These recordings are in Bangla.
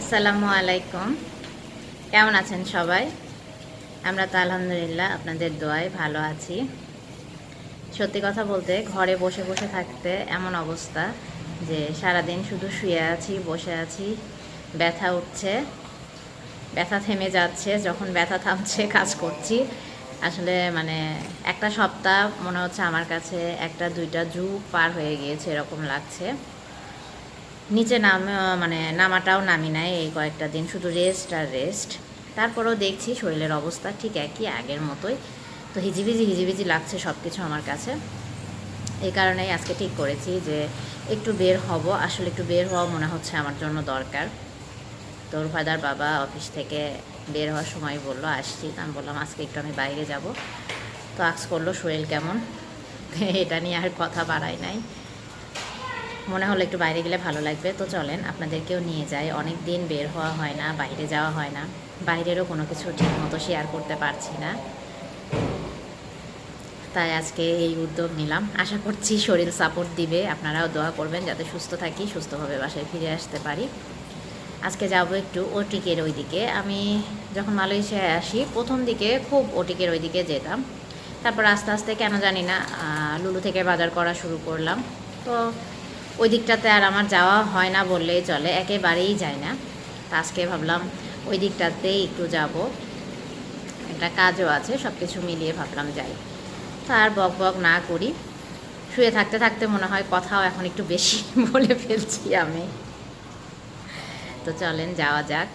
আসসালামু আলাইকুম। কেমন আছেন সবাই? আমরা তো আলহামদুলিল্লাহ আপনাদের দোয়ায় ভালো আছি। সত্যি কথা বলতে ঘরে বসে বসে থাকতে এমন অবস্থা যে সারাদিন শুধু শুয়ে আছি, বসে আছি, ব্যথা উঠছে, ব্যথা থেমে যাচ্ছে, যখন ব্যথা থামছে কাজ করছি। আসলে মানে একটা সপ্তাহ মনে হচ্ছে আমার কাছে একটা দুইটা যুগ পার হয়ে গিয়েছে এরকম লাগছে। নিচে নাম মানে নামাটাও নামি নাই এই কয়েকটা দিন, শুধু রেস্ট আর রেস্ট তারপরেও দেখছি শরীরের অবস্থা ঠিক একই, আগের মতোই। তো হিজিবিজি হিজিবিজি লাগছে সব কিছু আমার কাছে। এই কারণেই আজকে ঠিক করেছি যে একটু বের হব। আসলে একটু বের হওয়া মনে হচ্ছে আমার জন্য দরকার। তোর ফাদার বাবা অফিস থেকে বের হওয়ার সময় বলল, আসছি। আমি বললাম, আজকে একটু আমি বাইরে যাব। তো আজ করল, শরীর কেমন? এটা নিয়ে আর কথা বাড়াই নাই। মনে হলো একটু বাইরে গেলে ভালো লাগবে। তো চলেন, আপনাদেরকেও নিয়ে যাই। অনেক দিন বের হওয়া হয় না, বাইরে যাওয়া হয় না। বাইরেরও কোনো কিছু ঠিক মতো শেয়ার করতে পারছি না। তাই আজকে এই উদ্যোগ নিলাম। আশা করছি শরীর সাপোর্ট দিবে। আপনারাও দোয়া করবেন যাতে সুস্থ থাকি, সুস্থভাবে বাসায় ফিরে আসতে পারি। আজকে যাব একটু ওটিকের ওইদিকে। আমি যখন মালয়েশিয়ায় আসি, প্রথম দিকে খুব ওটিকের ওইদিকে যেতাম। তারপর আস্তে আস্তে কেন জানি না লুলু থেকে বাজার করা শুরু করলাম। তো ওই দিকটাতে আর আমার যাওয়া হয় না বললেই চলে, একেবারেই যায় না। আজকে ভাবলাম ওই দিকটাতেই একটু যাব। একটা কাজও আছে সব কিছু মিলিয়ে ভাবলাম যাই। তা আর বক বক না করি। শুয়ে থাকতে থাকতে মনে হয় কথাও এখন একটু বেশি বলে ফেলছি আমি। তো চলেন যাওয়া যাক।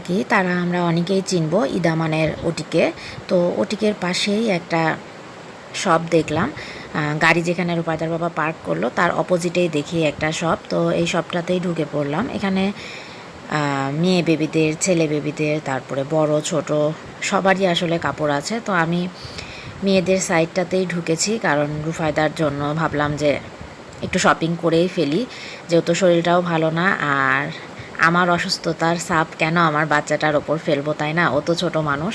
থাকি, তারা আমরা অনেকেই চিনব ইদামানের ওটিকে। তো ওটিকের পাশেই একটা শপ দেখলাম। গাড়ি যেখানে রূপায়দার বাবা পার্ক করল, তার অপোজিটেই দেখি একটা শপ। তো এই শপটাতেই ঢুকে পড়লাম। এখানে মেয়ে বেবিদের, ছেলে বেবিদের, তারপরে বড়, ছোট, সবারই আসলে কাপড় আছে। তো আমি মেয়েদের সাইডটাতেই ঢুকেছি, কারণ রুফায়দার জন্য ভাবলাম যে একটু শপিং করেই ফেলি। যেহেতু শরীরটাও ভালো না, আর আমার অসুস্থতার সাপ কেন আমার বাচ্চাটার ওপর ফেলব তাই না? ও তো ছোটো মানুষ।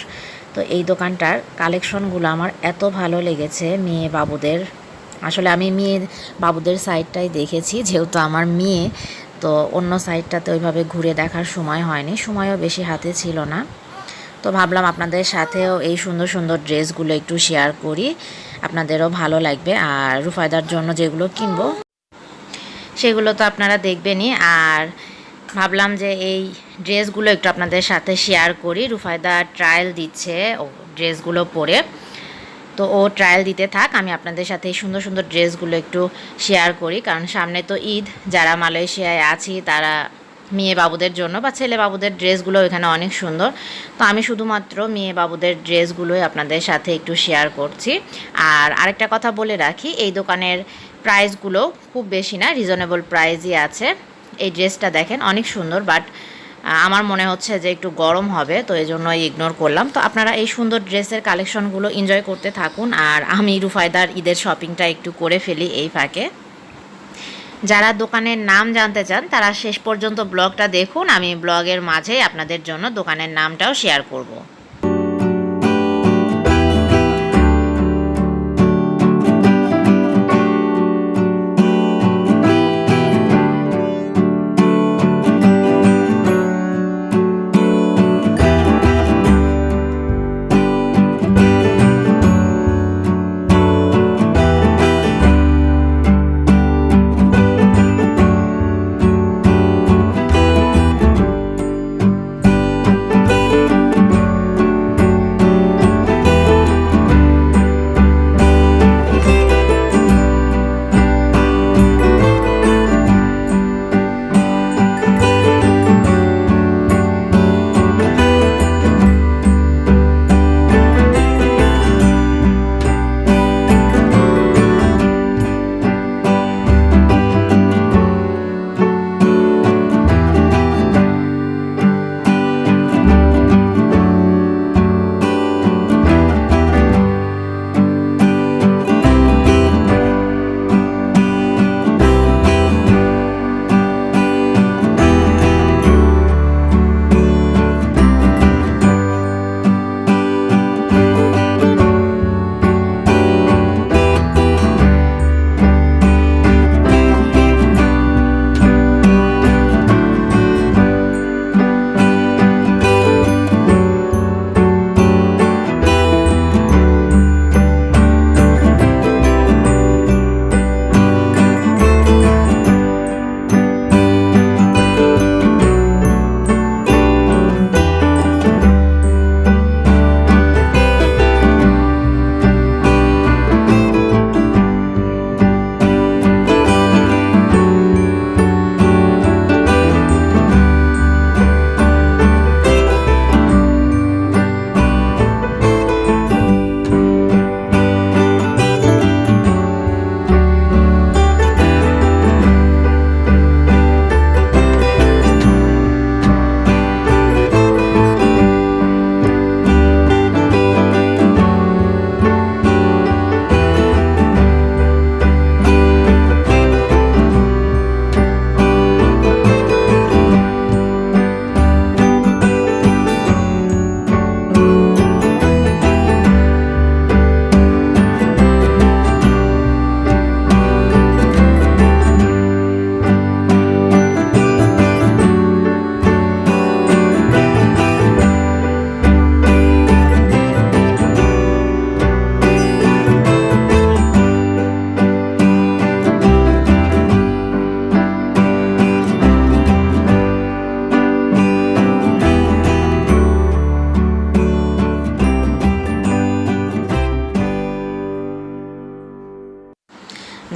তো এই দোকানটার কালেকশনগুলো আমার এত ভালো লেগেছে মেয়ে বাবুদের। আসলে আমি মেয়ে বাবুদের সাইডটাই দেখেছি, যেহেতু আমার মেয়ে, তো অন্য সাইডটাতে ওইভাবে ঘুরে দেখার সময় হয়নি। সময়ও বেশি হাতে ছিল না। তো ভাবলাম আপনাদের সাথেও এই সুন্দর সুন্দর ড্রেসগুলো একটু শেয়ার করি। আপনাদেরও ভালো লাগবে। আর রুফায়দার জন্য যেগুলো কিনবো, সেগুলো তো আপনারা দেখবেনই। আর ভাবলাম যে এই ড্রেসগুলো একটু আপনাদের সাথে শেয়ার করি। রুফায়দা ট্রায়াল দিচ্ছে ও ড্রেসগুলো পরে। তো ও ট্রায়াল দিতে থাক, আমি আপনাদের সাথে এই সুন্দর সুন্দর ড্রেসগুলো একটু শেয়ার করি। কারণ সামনে তো ঈদ, যারা মালয়েশিয়ায় আছি, তারা মেয়ে বাবুদের জন্য বা ছেলে বাবুদের ড্রেসগুলো এখানে অনেক সুন্দর। তো আমি শুধুমাত্র মেয়ে বাবুদের ড্রেসগুলোই আপনাদের সাথে একটু শেয়ার করছি। আর আরেকটা কথা বলে রাখি, এই দোকানের প্রাইসগুলো খুব বেশি না রিজনেবল প্রাইসই আছে। এই ড্রেসটা দেখেন, অনেক সুন্দর বাট আমার মনে হচ্ছে যে একটু গরম হবে, তো এই জন্য ইগনোর করলাম। তো আপনারা এই সুন্দর ড্রেসের কালেকশনগুলো এনজয় করতে থাকুন, আর আমি রুফায়দার ঈদের শপিংটা একটু করে ফেলি এই ফাঁকে। যারা দোকানের নাম জানতে চান, তারা শেষ পর্যন্ত ব্লগটা দেখুন, আমি ব্লগের মাঝে আপনাদের জন্য দোকানের নামটাও শেয়ার করব।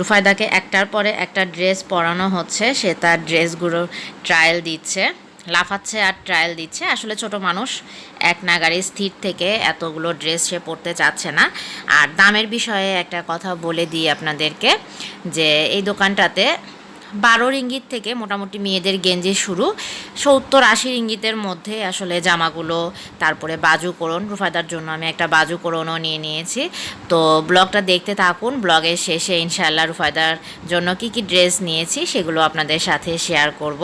রুফায়দাকে একটার পরে একটা ড্রেস পরানো হচ্ছে, সে তার ড্রেসগুলো ট্রায়াল দিচ্ছে, লাফাচ্ছে আর ট্রায়াল দিচ্ছে। আসলে ছোট মানুষ, এক নাগারে স্থির থেকে এতগুলো ড্রেস সে পরতে চাচ্ছে না। আর দামের বিষয়ে একটা কথা বলে দিই আপনাদেরকে, যে এই দোকানটাতে বারো রিঙ্গিত থেকে মোটামুটি মেয়েদের গেঞ্জি শুরু। সত্তর, আশি রিঙ্গিতের মধ্যে আসলে জামাগুলো, তারপরে বাজুকরণ রুফাদার জন্য আমি একটা বাজুকরণও নিয়ে নিয়েছি। তো ব্লগটা দেখতে থাকুন। ব্লগের শেষে ইনশাআল্লাহ রুফাদার জন্য কি কি ড্রেস নিয়েছি সেগুলো আপনাদের সাথে শেয়ার করব।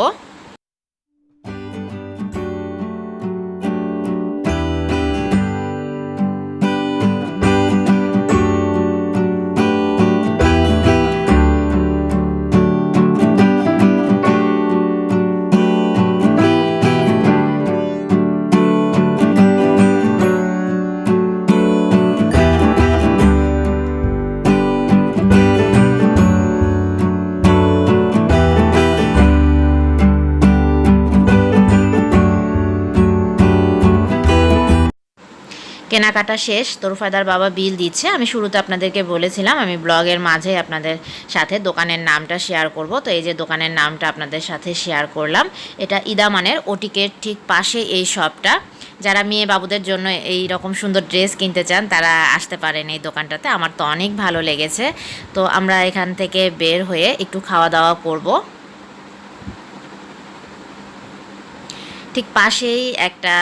কেনাকাটা শেষ তোরফাদার বাবা বিল দিচ্ছে। আমি শুরুতে আপনাদেরকে বলেছিলাম, আমি ব্লগের মাঝে আপনাদের সাথে দোকানের নামটা শেয়ার করব। তো এই যে দোকানের নামটা আপনাদের সাথে শেয়ার করলাম, এটা ইদামানের ওটিকের ঠিক পাশে এই শপটা। যারা মেয়ে বাবুদের জন্য এই রকম সুন্দর ড্রেস কিনতে চান, তারা আসতে পারেন এই দোকানটাতে। আমার তো অনেক ভালো লেগেছে। তো আমরা এখান থেকে বের হয়ে একটু খাওয়া দাওয়া করব। ঠিক পাশেই একটা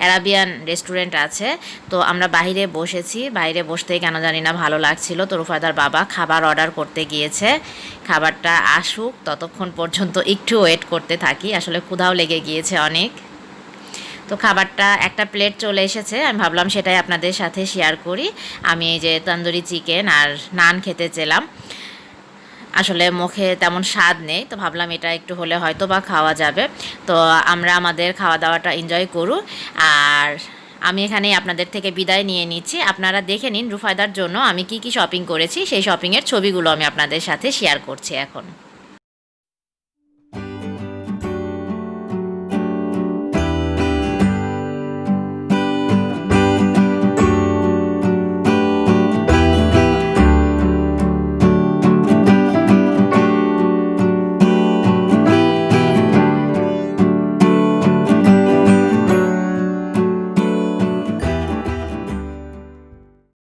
অ্যারাবিয়ান রেস্টুরেন্ট আছে। তো আমরা বাইরে বসেছি। বাইরে বসতেই কেন জানি না ভালো লাগছিল। তো রুফাদার বাবা খাবার অর্ডার করতে গিয়েছে। খাবারটা আসুক, ততক্ষণ পর্যন্ত একটু ওয়েট করতে থাকি। আসলে ক্ষুধাও লেগে গিয়েছে অনেক। তো খাবারটা একটা প্লেট চলে এসেছে। আমি ভাবলাম সেটাই আপনাদের সাথে শেয়ার করি। আমি এই যে তন্দুরি চিকেন আর নান খেতে চেলাম। আসলে মুখে তেমন স্বাদ নেই, তো ভাবলাম এটা একটু হলে হয়তো বা খাওয়া যাবে। তো আমরা আমাদের খাওয়া দাওয়াটা এনজয় করু। আর আমি এখানে আপনাদের থেকে বিদায় নিয়ে নিচ্ছি। আপনারা দেখে নিন রুফায়দার জন্য আমি কি কি শপিং করেছি, সেই শপিংয়ের ছবিগুলো আমি আপনাদের সাথে শেয়ার করছি এখন।